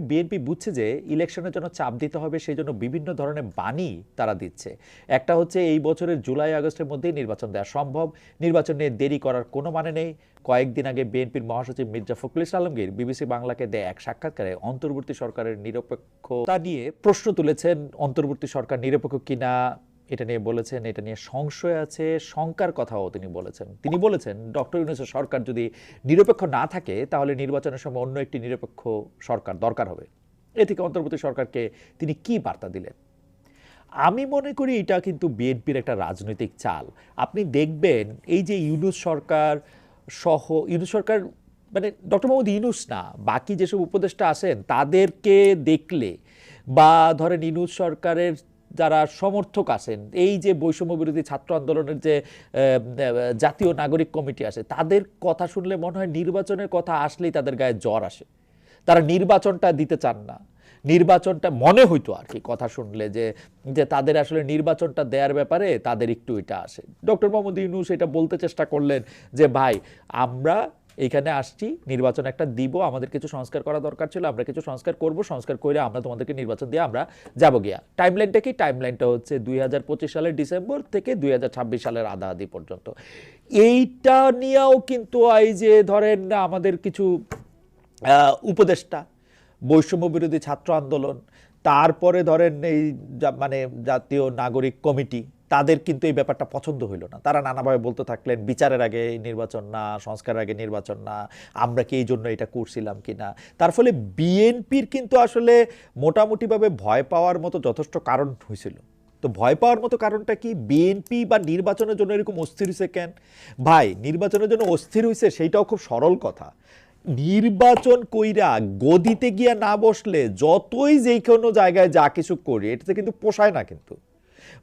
BNP বুঝছে যে ইলেকশনের জন্য চাপ দিতে হবে, সেই জন্য বিভিন্ন ধরনের বাণী তারা দিচ্ছে। একটা হচ্ছে এই বছরের জুলাই, আগস্টের মধ্যেই নির্বাচন দেওয়া সম্ভব। নির্বাচন নিয়ে দেরি করার কোনো মানে নেই। কয়েকদিন আগে বিএনপির মহাসচিব মির্জা ফখরুল আলমগীর বিবিসি বাংলাকে দেয় এক সাক্ষাৎকারে অন্তর্বর্তী সরকারের নিরপেক্ষতা নিয়ে প্রশ্ন তুলেছেন, অন্তর্বর্তী সরকার নিরপেক্ষ কিনা এটা নিয়ে বলেছেন, এটা নিয়ে সংশয় আছে, শঙ্কার কথাও তিনি বলেছেন। তিনি বলেছেন, ডক্টর ইউনুসের সরকার যদি নিরপেক্ষ না থাকে, তাহলে নির্বাচনের সময় অন্য একটি নিরপেক্ষ সরকার দরকার হবে। এ থেকে অন্তর্বর্তী সরকারকে তিনি কি বার্তা দিলেন? আমি মনে করি এটা কিন্তু বিএনপির একটা রাজনৈতিক চাল। আপনি দেখবেন, এই যে ইউনুস সরকার সহ, ইউনুস সরকার মানে ডক্টর মোহাম্মদ ইউনুস না, বাকি যেসব উপদেষ্টা আছেন, তাদেরকে দেখলে বা ধরেন ইউনুস সরকারের যারা সমর্থক আছেন, এই যে বৈষম্য বিরোধী ছাত্র আন্দোলনের যে জাতীয় নাগরিক কমিটি আছে, তাদের কথা শুনলে মনে হয় নির্বাচনের কথা আসলেই তাদের গায়ে জ্বর আসে। তারা নির্বাচনটা দিতে চান না। নির্বাচনটা মনে হইতো আর কি কথা শুনলে যে যে তাদের আসলে নির্বাচনটা দেওয়ার ব্যাপারে তাদের একটু এটা আসে। ডক্টর মোহাম্মদ ইউনুস এটা বলতে চেষ্টা করলেন যে, ভাই, আমরা এখানে আসছি, নির্বাচন একটা দিব, আমাদের কিছু সংস্কার করা দরকার ছিল, আমরা কিছু সংস্কার করব, সংস্কার করে আমরা তোমাদেরকে নির্বাচন দিয়ে আমরা যাব গিয়া। টাইমলাইনটা কি? টাইমলাইনটা হচ্ছে দুই হাজার পঁচিশ সালের ডিসেম্বর থেকে দুই হাজার ছাব্বিশ সালের আধা আধি পর্যন্ত। এইটা নিয়েও কিন্তু এই যে ধরেন আমাদের কিছু উপদেষ্টা, বৈষম্য বিরোধী ছাত্র আন্দোলন, তারপরে ধরেন এই মানে জাতীয় নাগরিক কমিটি তাদের কিন্তু এই ব্যাপারটা পছন্দ হইল না। তারা নানাভাবে বলতে থাকলেন, বিচারের আগে নির্বাচন না, সংস্কারের আগে নির্বাচন না, আমরা কি এই জন্য এটা করছিলাম কি না? তার ফলে বিএনপির কিন্তু আসলে মোটামুটিভাবে ভয় পাওয়ার মতো যথেষ্ট কারণ হয়েছিল তো ভয় পাওয়ার মতো কারণটা কি? বিএনপি বা নির্বাচনের জন্য এরকম অস্থির হয়েছে কেন? ভাই, নির্বাচনের জন্য অস্থির হয়েছে সেইটাও খুব সরল কথা। নির্বাচন কইরা গদিতে গিয়া না বসলে যতই যেই কোনো জায়গায় যা কিছু করি, এটাতে কিন্তু পোষায় না কিন্তু।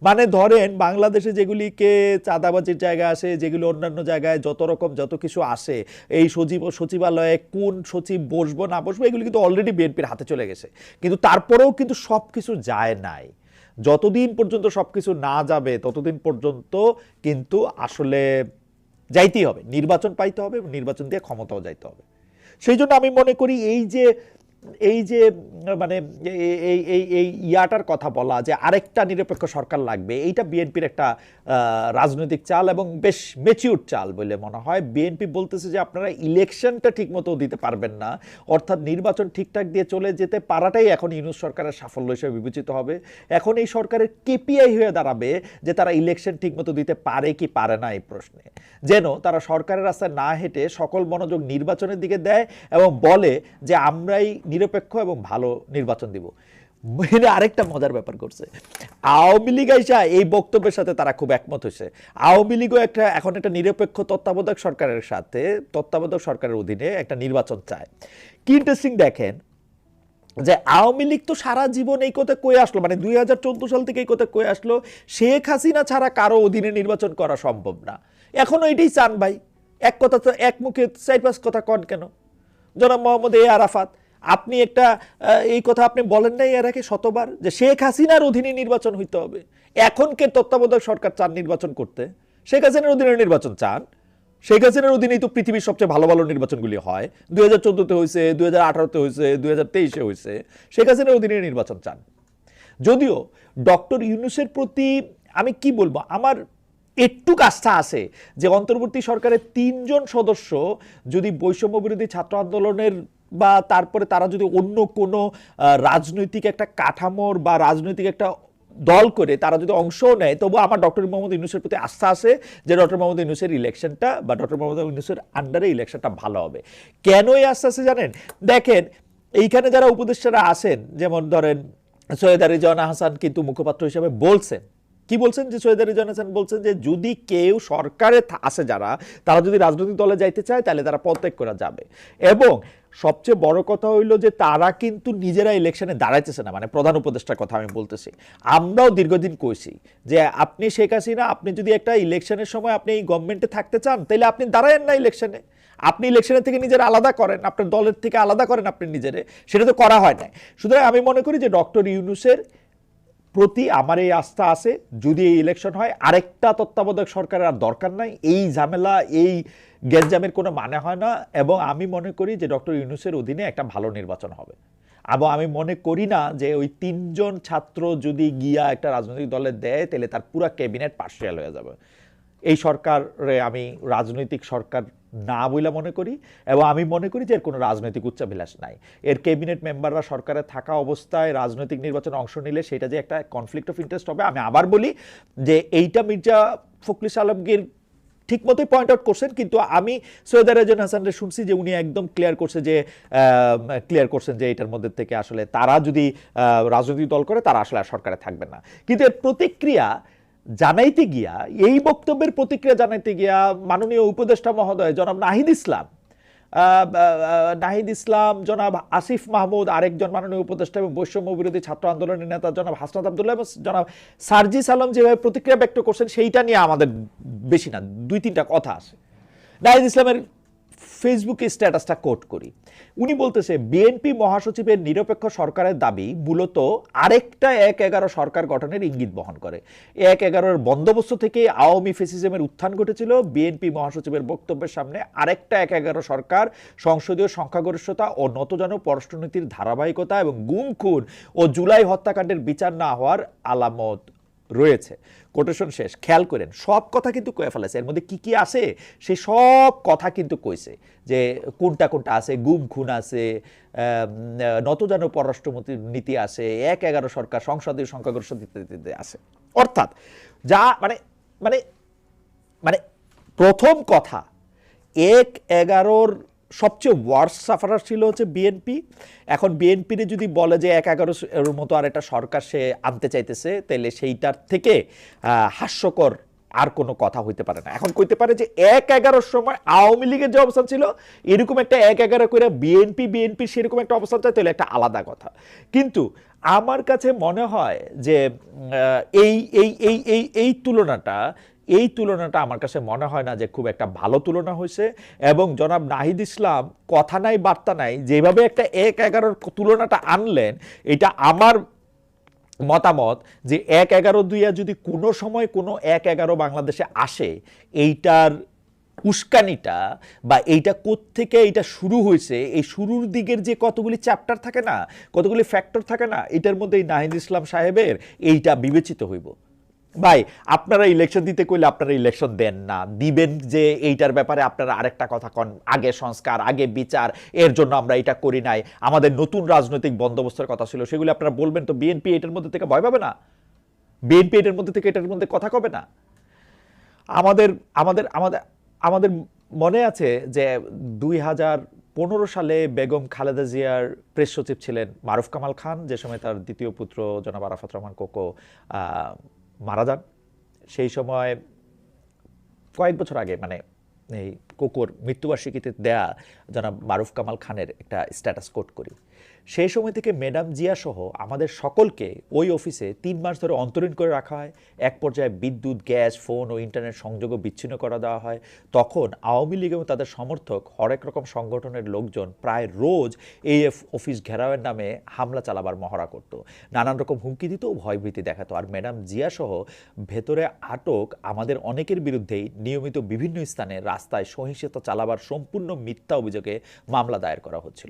মানে ধরেন বাংলাদেশে যেগুলিকে চাঁদাবাজির জায়গা আসে, যেগুলি অন্যান্য জায়গায় যত রকম যত কিছু আসে, এই সচিব সচিবালয়ে কোন সচিব বসবো, না বসবো, এগুলি কিন্তু অলরেডি বিএনপির হাতে চলে গেছে। কিন্তু তারপরেও কিন্তু সব কিছু যায় নাই। যতদিন পর্যন্ত সব কিছু না যাবে, ততদিন পর্যন্ত কিন্তু আসলে যাইতেই হবে। নির্বাচন পাইতে হবে নির্বাচন দিয়ে ক্ষমতাও যাইতে হবে। সেই জন্য আমি মনে করি এই যে এই যে মানে এই এই ইয়াটার কথা বলা যে আরেকটা নিরপেক্ষ সরকার লাগবে, এইটা বিএনপির একটা রাজনৈতিক চাল এবং বেশ মেচিউর চাল বলে মনে হয়। বিএনপি বলতেছে যে আপনারা ইলেকশনটা ঠিকমতো দিতে পারবেন না, অর্থাৎ নির্বাচন ঠিকঠাক দিয়ে চলে যেতে পারাটাই এখন ইউনুস সরকারের সাফল্য হিসেবে বিবেচিত হবে। এখন এই সরকারের কেপিআই হয়ে দাঁড়াবে যে তারা ইলেকশন ঠিকমতো দিতে পারে কি পারে না এই প্রশ্নে। যেন তারা সরকারের রাস্তায় না হেঁটে সকল মনোযোগ নির্বাচনের দিকে দেয় এবং বলে যে আমরাই নিরপেক্ষ এবং ভালো নির্বাচন দিব। এখানে আরেকটা মজার ব্যাপার করছে। আওয়ামী লীগ আইসা এই বক্তব্যের সাথে তারা খুব একমত হয়েছে। আওয়ামী লীগও একটা, এখন একটা নিরপেক্ষ তত্ত্বাবধায়ক সরকারের সাথে তত্ত্বাবধায়ক সরকারের অধীনে একটা নির্বাচন চায়। কি ইন্টারেস্টিং দেখেন যে আওয়ামী লীগ তো সারা জীবন এই কথা কয়ে আসলো মানে দুই হাজার চোদ্দ সাল থেকে এই কথা কয়ে আসলো, শেখ হাসিনা ছাড়া কারও অধীনে নির্বাচন করা সম্ভব না। এখনও এটাই চান ভাই। এক কথা তো, এক মুখে চার কথা কন কেন? জনাব মোহাম্মদ এ আরাফাত আপনি একটা এই কথা আপনি বলেন নাই এর আগে শতবার যে শেখ হাসিনার অধীনে নির্বাচন হইতে হবে। এখন কে তত্ত্বাবধায়ক সরকার চান নির্বাচন করতে। শেখ হাসিনার অধীনে নির্বাচন চান। শেখ হাসিনার অধীনেই তো পৃথিবীর সবচেয়ে ভালো ভালো নির্বাচনগুলি হয়। দুই হাজার চোদ্দোতে হয়েছে দুই হাজার আঠারোতে হয়েছে দুই হাজার তেইশে হয়েছে শেখ হাসিনার অধীনে নির্বাচন চান। যদিও ডক্টর ইউনুসের প্রতি আমি কি বলব, আমার একটু আস্থা আছে যে অন্তর্বর্তী সরকারের তিনজন সদস্য যদি বৈষম্য বিরোধী ছাত্র আন্দোলনের বা তারপরে তারা যদি অন্য কোনো রাজনৈতিক একটা কাঠামোর বা রাজনৈতিক একটা দল করে, তারা যদি অংশও নেয়, তবু আমার ডক্টর মোহাম্মদ ইউনুসের প্রতি আস্থা আছে যে ডক্টর মোহাম্মদ ইউনুসের ইলেকশনটা বা ডক্টর মোহাম্মদ ইউনুসের আন্ডারে ইলেকশনটা ভালো হবে। কেন এই আস্থা আছে জানেন? দেখেন, এইখানে যারা উপদেষ্টারা আসেন যেমন ধরেন সৈয়দ রিজওয়ানা হাসান কিন্তু মুখপাত্র হিসেবে বলছেন। কি বলছেন যে সৈয়দ রিজওয়ান হাসান বলছেন যে যদি কেউ সরকারে আসে যারা, তারা যদি রাজনৈতিক দলে যাইতে চায়, তাহলে তারা পদত্যাগ করা যাবে। এবং সবচেয়ে বড় কথা হইল যে তারা কিন্তু নিজেরা ইলেকশনে দাঁড়াইতেছে না মানে প্রধান উপদেষ্টার কথা আমি বলতেছি। আমরাও দীর্ঘদিন কইছি যে আপনি শেখ হাসিনা, আপনি যদি একটা ইলেকশনের সময় আপনি এই গভর্নমেন্টে থাকতে চান তাহলে আপনি দাঁড়ায়েন না ইলেকশনে আপনি ইলেকশনের থেকে নিজের আলাদা করেন, আপনার দলের থেকে আলাদা করেন আপনি নিজের। সেটা তো করা হয় নাই। সুতরাং আমি মনে করি যে ডক্টর ইউনুসের প্রতি আমার এই আস্থা আছে, যদি এই ইলেকশন হয়, আরেকটা তত্ত্বাবধায়ক সরকারের আর দরকার নাই। এই ঝামেলা, এই গ্যাঞ্জামের কোনো মানে হয় না এবং আমি মনে করি যে ডক্টর ইউনুসের অধীনে একটা ভালো নির্বাচন হবে। এবং আমি মনে করি না যে ওই তিনজন ছাত্র যদি গিয়া একটা রাজনৈতিক দলে দেয়, তাহলে তার পুরো ক্যাবিনেট পার্সিয়াল হয়ে যাবে। এই সরকারে আমি রাজনৈতিক সরকার না বলে মনে করি এবং আমি মনে করি যে এর কোনো রাজনৈতিক উচ্চাভিলাষ নাই। এর ক্যাবিনেট মেম্বাররা সরকারে থাকা অবস্থায় রাজনৈতিক নির্বাচনে অংশ নিলে সেটা যে একটা কনফ্লিক্ট অফ ইন্টারেস্ট হবে, আমি আবার বলি যে এইটা মির্জা ফখরুল আলমগীর ঠিক মতোই পয়েন্ট আউট করছেন, কিন্তু আমি সৈয়দ রাজন হাসানরে শুনছি যে উনি একদম ক্লিয়ার করছে যে ক্লিয়ার করছেন যে এটার মধ্যে থেকে আসলে তারা যদি রাজনৈতিক দল করে, তারা আসলে আর সরকারে থাকবে না। কিন্তু এর প্রতিক্রিয়া জানাইতে গিয়া, এই বক্তব্যের প্রতিক্রিয়া জানাইতে গিয়া মাননীয় উপদেষ্টা মহোদয় জনাব নাহিদ ইসলাম নাহিদ ইসলাম জনাব আসিফ মাহমুদ, আরেকজন মাননীয় উপদেষ্টা এবং বৈষম্য বিরোধী ছাত্র আন্দোলনের নেতা জনাব হাসনাত আবদুল্লাহ এবং জনাব সার্জিস আলম যেভাবে প্রতিক্রিয়া ব্যক্ত করছেন, সেইটা নিয়ে আমাদের বেশি না দুই তিনটা কথা আছে। নাহিদ ইসলামের ফেসবুকে স্ট্যাটাসটা কোট করি। উনি বলতেছে, বিএনপি মহাসচিবের নিরপেক্ষ সরকারের দাবি মূলত আরেকটা এক এগারো সরকার গঠনের ইঙ্গিত বহন করে। এক এগারোর বন্দোবস্ত থেকে আওয়ামী ফেসিজমের উত্থান ঘটেছিল। বিএনপি মহাসচিবের বক্তব্যের সামনে আরেকটা এক এগারো সরকার, সংসদীয় সংখ্যাগরিষ্ঠতা ও নতজানু পররাষ্ট্রনীতির ধারাবাহিকতা এবং গুম খুন ও জুলাই হত্যাকাণ্ডের বিচার না হওয়ার আলামত রয়েছে। কোটেশন শেষ, খেয়াল করেন, সব কথা কিন্তু কয়ে ফেলেছে। এর মধ্যে কি কি আছে? সে সব কথা কিন্তু কইছে যে কোনটা কোনটা আছে, গুম খুন আছে নতজানু পররাষ্ট্রমন্ত্রী নীতি আছে, এক এগারো সরকার, সংসদীয় সংখ্যাগরিষ্ঠ আছে। অর্থাৎ যা মানে মানে মানে প্রথম কথা, এক এগারোর সবচেয়ে ওয়ার্স সাফারার ছিল হচ্ছে বিএনপি এখন বিএনপির যদি বলে যে এক এগারো এর মতো আর একটা সরকার সে আনতে চাইতেছে তাহলে সেইটার থেকে হাস্যকর আর কোনো কথা হইতে পারে না। এখন কইতে পারে যে এক এগারোর সময় আওয়ামী লীগের যে অবস্থান ছিল, এরকম একটা এক এগারো করে বিএনপি বিএনপি সেরকম একটা অবস্থান চায় তাহলে একটা আলাদা কথা। কিন্তু আমার কাছে মনে হয় যে এই এই এই এই এই তুলনাটা এই তুলনাটা আমার কাছে মনে হয় না যে খুব একটা ভালো তুলনা হয়েছে। এবং জনাব নাহিদ ইসলাম কথা নাই, বার্তা নাই, যেভাবে একটা এক এগারোর তুলনাটা আনলেন, এটা আমার মতামত যে এক এগারো দুইয়া যদি কোনো সময় কোনো এক এগারো বাংলাদেশে আসে, এইটার উস্কানিটা বা এইটা থেকে এইটা শুরু হয়েছে, এই শুরুর দিকের যে কতগুলি চ্যাপ্টার থাকে না, কতগুলি ফ্যাক্টর থাকে না, এটার মধ্যে এই নাহিদ ইসলাম সাহেবের এইটা বিবেচিত হইব। ভাই, আপনারা ইলেকশন দিতে কইলে আপনারা ইলেকশন দেন না। দিবেন যে এইটার ব্যাপারে আপনারা আরেকটা কথা কন। আগে সংস্কার, আগে বিচার, এর জন্য আমরা এটা করি নাই। আমাদের নতুন রাজনৈতিক বন্দোবস্তের কথা ছিল, সেগুলো আপনারা বলবেন তো বিএনপি এটার মধ্যে থেকে ভয় পাবে না? বিএনপি এটার মধ্যে থেকে এটার মধ্যে কথা কবে না? আমাদের আমাদের আমাদের আমাদের মনে আছে যে দুই হাজার পনেরো সালে বেগম খালেদা জিয়ার প্রেস সচিব ছিলেন মারুফ কামাল খান, যে সময় তার দ্বিতীয় পুত্র জনাব আরাফাত রহমান কোকো মারা যান। সেই সময় কয়েক বছর আগে মানে এই কোকোর মৃত্যুবার্ষিকীতে দেয়া জনাব মারুফ কামাল খানের একটা স্ট্যাটাস কোট করি। সেই সময় থেকে ম্যাডাম জিয়া সহ আমাদের সকলকে ওই অফিসে তিন মাস ধরে অন্তরীণ করে রাখা হয়। এক পর্যায়ে বিদ্যুৎ, গ্যাস ফোন ও ইন্টারনেট সংযোগও বিচ্ছিন্ন করা দেওয়া হয়। তখন আওয়ামী লীগ এবং তাদের সমর্থক হরেক রকম সংগঠনের লোকজন প্রায় রোজ এই অফিস ঘেরাওয়ের নামে হামলা চালাবার মহড়া করত। নানান রকম হুমকি দিত ও ভয়ভীতি দেখাতো। আর ম্যাডাম জিয়া সহ ভেতরে আটক আমাদের অনেকের বিরুদ্ধেই নিয়মিত বিভিন্ন স্থানে রাস্তায় সহিংসতা চালাবার সম্পূর্ণ মিথ্যা অভিযোগে মামলা দায়ের করা হচ্ছিল।